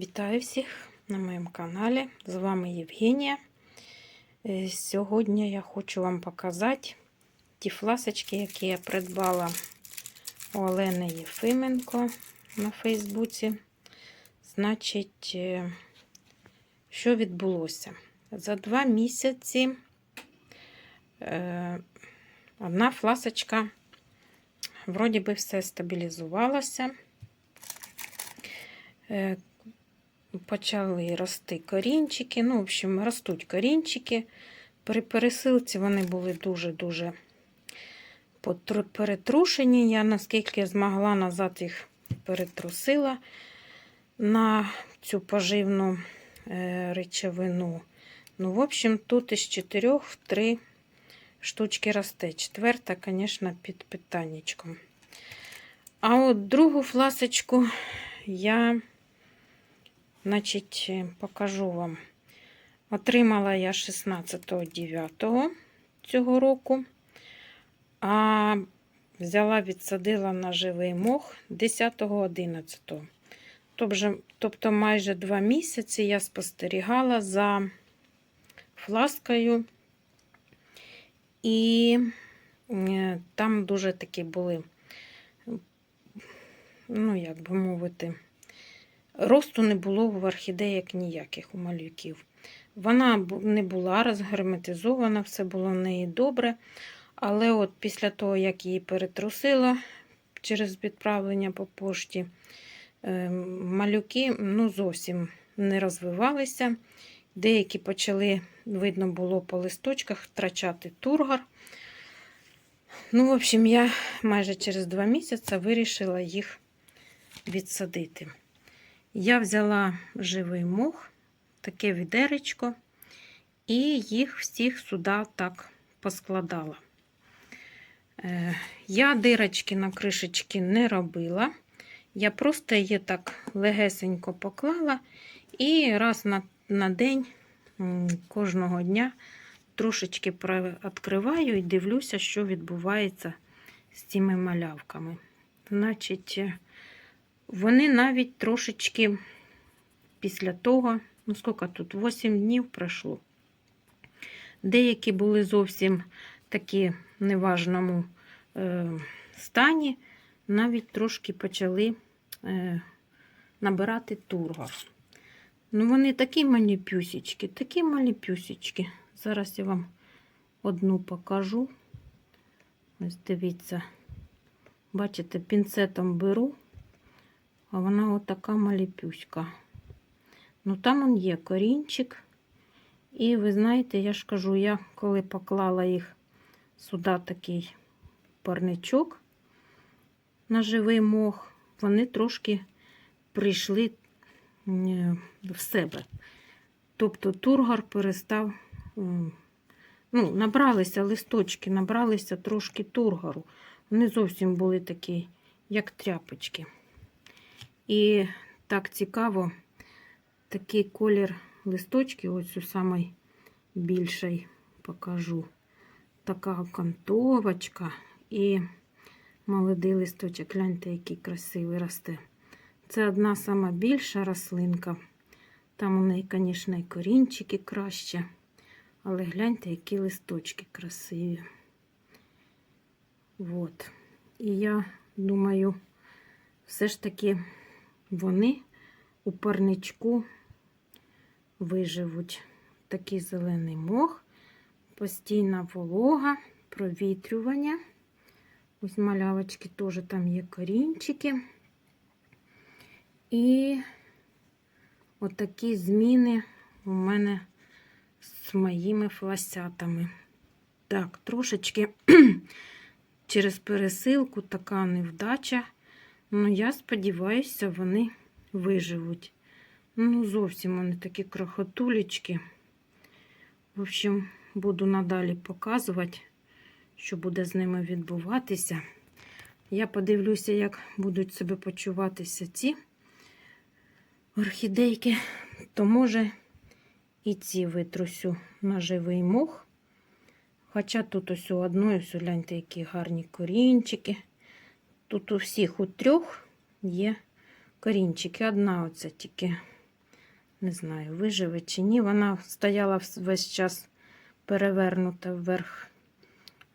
Вітаю всіх на моєму каналі. З вами Євгенія. Е, Сьогодні я хочу вам показати ті фласочки, які я придбала у Олени Єфименко на Фейсбуці. Значить, е, що відбулося? За два місяці е, одна фласочка, вроді би, все стабілізувалося. Почали рости корінчики. Ну, в общем, ростуть корінчики. При пересилці вони були дуже-дуже перетрушені. Я, наскільки змогла назад їх перетрусила на цю поживну е, речовину. Ну, в общем, тут із чотирьох три штучки росте. Четверта, звісно, під питаннячком. А от другу фласочку я Значить, е, покажу вам. Отримала я 16.09 цього року, а взяла, відсадила на живий мох 10.11. Тобто, тобто майже два місяці я спостерігала за фласкою, і е, там дуже такі були, ну, як би мовити, Росту не було в орхідеях ніяких у малюків. Вона не була розгерметизована, все було в неї добре. Але от після того, як її перетрусила через відправлення по пошті, е, малюки ну, зовсім не розвивалися. Деякі почали, видно було по листочках, втрачати тургор. Ну, в общем, я майже через два місяці вирішила їх відсадити. Я взяла живий мох, таке відеречко, і їх всіх сюди так поскладала. Е, Я дирочки на кришечки не робила. Я просто її так легесенько поклала і раз на, на день кожного дня трошечки відкриваю і дивлюся, що відбувається з цими малявками. Значить, е, вони навіть трошечки після того, ну скільки тут, 8 днів пройшло. Деякі були зовсім такі в неважному е, стані, навіть трошки почали е, набирати тургор. Ну, вони такі малі пюсічки, такі малі пюсічки. Зараз я вам одну покажу. Ось дивіться, бачите, пінцетом беру. А вона отака маліпюська. Ну, там он є корінчик. І ви знаєте, я ж кажу, я коли поклала їх сюди такий парничок на живий мох, вони трошки прийшли в себе. Тобто тургор перестав, ну, набралися листочки, набралися трошки тургору. Вони зовсім були такі, як тряпочки. І так цікаво, такий колір листочків, ось у самий покажу. Така кантовочка і молодий листочок. Гляньте, який красивий росте. Це одна сама більша рослинка. Там у неї, звісно, і корінчики краще. Але гляньте, які листочки красиві. От. І я думаю, все ж таки вони у парничку виживуть. Такий зелений мох, постійна волога, провітрювання. Ось малявочки теж там є корінчики. І отакі зміни у мене з моїми фласятами. Так, трошечки через пересилку така невдача. Ну, я сподіваюся, вони виживуть. Ну, зовсім вони такі крохотулечки. В общем, буду надалі показувати, що буде з ними відбуватися. Я подивлюся, як будуть себе почуватися ці орхідейки, то може і ці витрусю на живий мох. Хоча тут ось у одної, гляньте, які гарні корінчики. Тут у всіх у трьох є корінчики. Одна оця тільки Не знаю, виживе чи ні. Вона стояла весь час перевернута вверх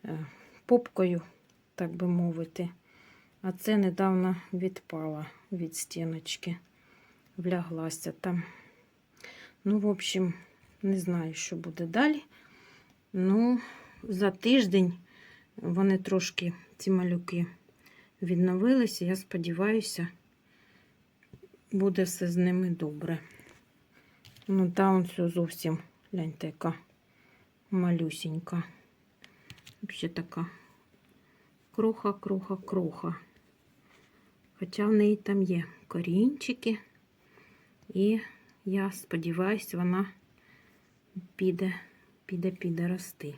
е, попкою, так би мовити. А це недавно відпала від стіночки, вляглася там. Ну, в общем, не знаю, що буде далі. Ну, за тиждень вони трошки, ці малюки, відновилися. Я сподіваюся, буде все з ними добре. Ну, та он все зовсім, гляньте, яка малюсінька. Взагалі така кроха, кроха, кроха. Хоча в неї там є корінчики. І я сподіваюся, вона піде, піде, піде рости.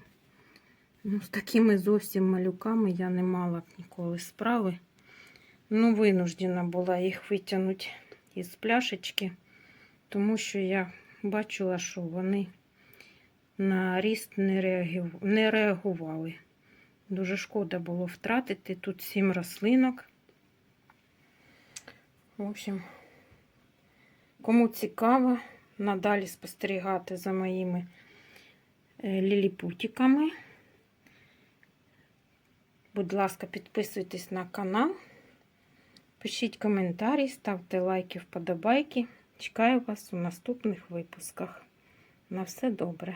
Ну, з такими зовсім малюками я не мала б ніколи справи. Ну, винуждена була їх витягнути із пляшечки, тому що я бачила, що вони на ріст не, реагували. Дуже шкода було втратити тут сім рослинок. В общем, кому цікаво надалі спостерігати за моїми е, ліліпутиками, будь ласка, підписуйтесь на канал, пишіть коментарі, ставте лайки, вподобайки. Чекаю вас у наступних випусках. На все добре.